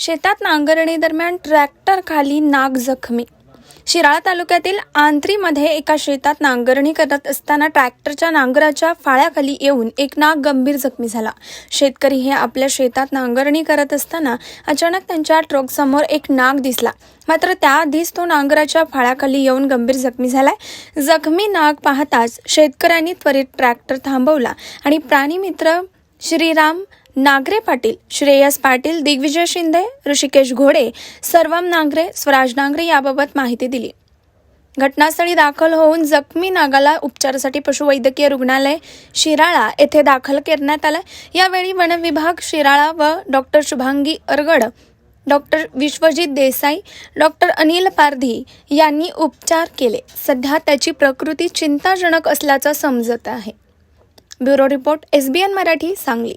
शेतात नांगरणी दरम्यान ट्रॅक्टर खाली नाग जखमी. शिराळा तालुक्यातील आंत्रीमध्ये एका शेतात नांगरणी करत असताना ट्रॅक्टरच्या नांगराच्या फाळ्याखाली येऊन एक नाग गंभीर जखमी झाला. शेतकरी हे आपल्या शेतात नांगरणी करत असताना अचानक त्यांच्या ट्रकसमोर एक नाग दिसला. मात्र त्याआधीच तो नांगराच्या फाळ्याखाली येऊन गंभीर जखमी झालाय. जखमी नाग पाहताच शेतकऱ्यांनी त्वरित ट्रॅक्टर थांबवला आणि प्राणीमित्र श्रीराम नागरे पाटील श्रेयस पाटील दिग्विजय शिंदे ऋषिकेश घोडे सर्वम नागरे स्वराज नागरे याबाबत माहिती दिली. घटनास्थळी दाखल होऊन जखमी नागाला उपचारासाठी पशुवैद्यकीय रुग्णालय शिराळा येथे दाखल करण्यात आलं. यावेळी वनविभाग शिराळा व doctor Shubhangi Aragad doctor Vishwajit Desai doctor Anil Pardhi यांनी उपचार केले. सध्या त्याची प्रकृती चिंताजनक असल्याचं समजत आहे. Bureau report S B N Marathi Sangli.